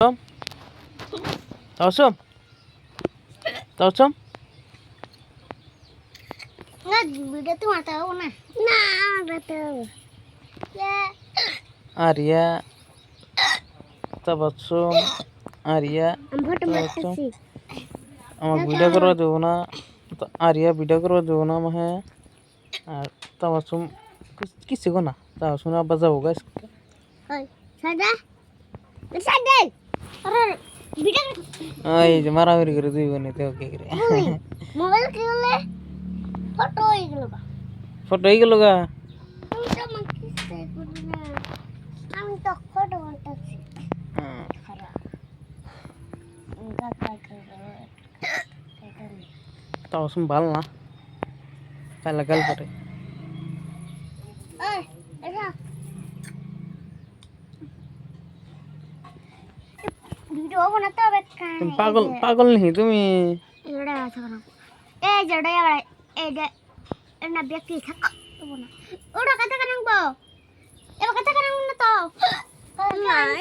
Tausum. Tausum. Nggak, beda tuh nggak tahu nah. Nah, nggak tahu. Ya, Arya. Tabassum. Arya. ambo tuh আচ্ছা। sih. আমার video করবা দেবো না তো area video করবা দেবো না আমাকে আর তাবাসুম কিছু গো না তাবাসুম আব্বা যাবো গাছ Oi, sada. এই যে মারামারি করে দুই বোনে তো কে করে foto itu pak. ফটো হয়ে গেল গা. Kamu tuh foto mantas sih. Karena enggak kagak. Kagak. Tabassum ভালো না কালা গাল করে ভিডিও বানাতে হবে তুমি পাগল পাগল নেই তুমি? এটা আছে ওটা এবার এই যে এর না ব্যক্তি থাক ওটা কথা কেন এবার কথা কেন না তো।